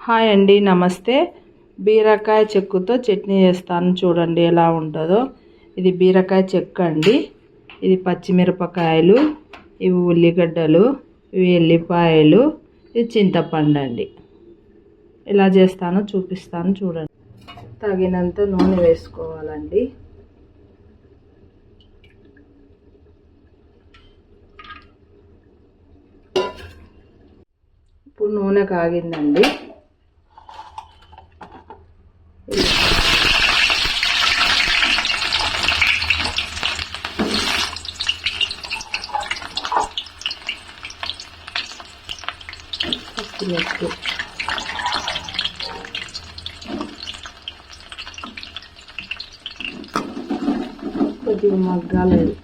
Hi అండి నమస్తే. బీరకాయ చెక్కుతో చట్నీ చేస్తాను. చూడండి ఎలా ఉంటుందో. ఇది బీరకాయ చెక్క అండి. ఇది పచ్చిమిరపకాయలు ఇవి ఉల్లిగడ్డలు ఇవి ఎల్లిపాయలు ఇది చింతపండు అండి. ఎలా చేస్తానో చూపిస్తాను చూడండి. తగినంత నూనె వేసుకోవాలండి. ఇప్పుడు నూనె కాగిందండి. పచ్చిమిర్చి. కొద్దిగా మగ్గాలేదు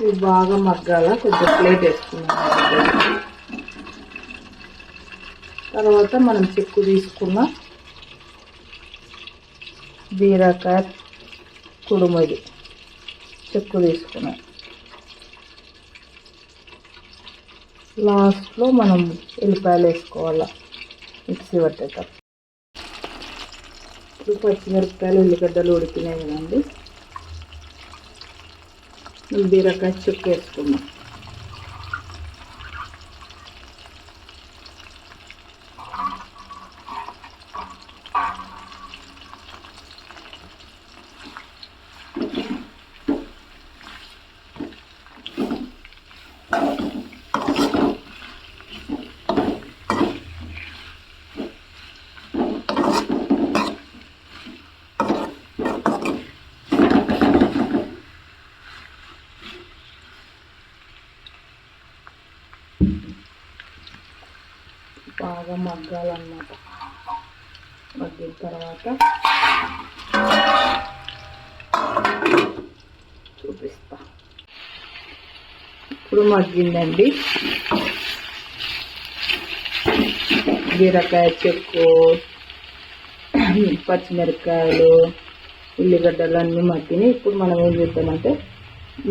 ఇవి బాగా మగ్గాల? కొద్దిగా ప్లేట్ వేసుకున్నాం తర్వాత మనం చెక్కు తీసుకున్న బీరకాయ కుడుమది. చెక్కు తీసుకున్నాం. లాస్ట్లో మనం ఉల్లిపాయలు వేసుకోవాలి మిక్సీ పట్టేటప్పుడు. ఇప్పుడు పచ్చిమిరపకాయలు ఉల్లిగడ్డలు ఉడికినాయి కదండి. బీరకాయ చుక్క వేసుకున్నాం బాగా మగ్గాలన్నమాట. మగ్గిన తర్వాత చూపిస్తా. ఇప్పుడు మగ్గిందండి. బీరకాయ చెక్కు పచ్చిమిరపకాయలు ఉల్లిగడ్డలు అన్నీ మగ్గినాయి. ఇప్పుడు మనం ఏం చేద్దామంటే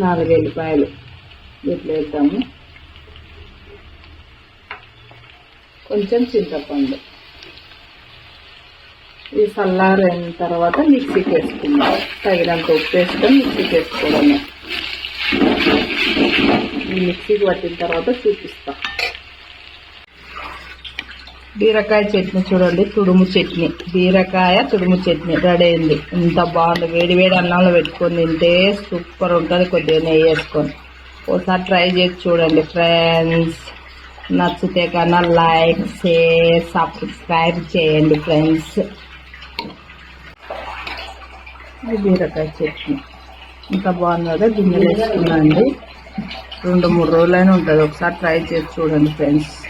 నాలుగు ఎల్లిపాయలు ఇట్లా వేద్దాము. కొంచెం చింతపండు. ఇది చల్లారైన తర్వాత మిక్సీకి వేసుకుందాం. తగినంత ఉప్పు వేసుకొని మిక్సీకి వేసుకోవడమే ఈ మిక్సీకి పట్టిన తర్వాత చూపిస్తా. బీరకాయ చట్నీ చూడండి తుడుము చట్నీ. బీరకాయ తుడుము చట్నీ రెడీ అయింది. ఇంత బాగుంది. వేడి వేడి అన్నంలో పెట్టుకొని తింటే సూపర్ ఉంటుంది. కొద్దిగా నెయ్యి వేసుకొని. ఒకసారి ట్రై చేసి చూడండి ఫ్రెండ్స్. నచ్చితే కన్నా లైక్ షేర్ సబ్స్క్రైబ్ చేయండి ఫ్రెండ్స్. బీరకాయ చట్నీ. ఇంకా బాగుంది కదా గిన్నెలు వేసుకున్నాండి రెండు మూడు రోజులైనా ఉంటుంది. ఒకసారి ట్రై చేసి చూడండి ఫ్రెండ్స్.